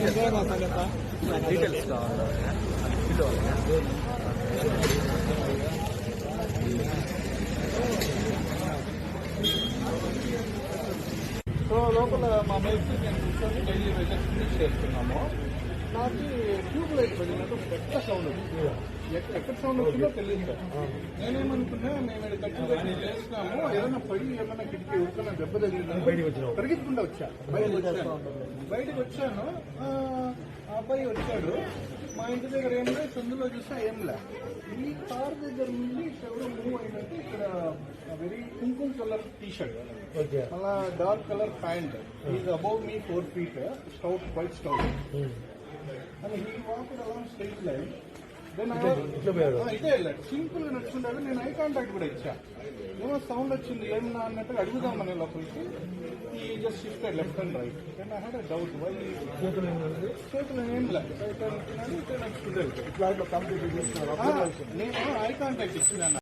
Details కావాలి so లోపల మా బైక్ మేము కూర్చొని డైలీ వెజెస్ ఫినిష్ చేస్తున్నాము. నాకు ట్యూబ్ లైట్ పడినట్టు పెద్ద సౌండ్ వచ్చింది ఎక్కడ సౌండ్ వచ్చిందో తెలియదు సార్ నేనేమనుకున్నా మేము ఇక్కడ ఏదైనా పడి ఏమైనా కిటికీ ఉరుకున్న దెబ్బ తగిలిందని బయటకు వచ్చా బయటకు వచ్చాను బయటకు వచ్చాను ఆ అబ్బాయి వచ్చాడు మా ఇంటి దగ్గర ఏం లేదు సందులో చూసినా ఏం లే ఈ కార్ దగ్గర నుండి ఎవరో మూవ్ అయినట్టు ఇక్కడ వెరీ కుంకుమ కలర్ టీ షర్ట్ అలా dark colour pant is above me four feet stout white stout walk along straight line then ఇదే వెళ్ళాడు సింపుల్గా నడుచుకుంటాడు నేను ఐ కాంటాక్ట్ కూడా ఇచ్చా. ఏమో సౌండ్ వచ్చింది ఏమన్నా అన్నట్టుగా అడుగుదామని లోపలికి. ఈ just shifted left and right then I had a doubt why చేతులు ఏం లేదు. నడుచుకుంటాడు నేను ఐ కాంటాక్ట్ ఇచ్చినాను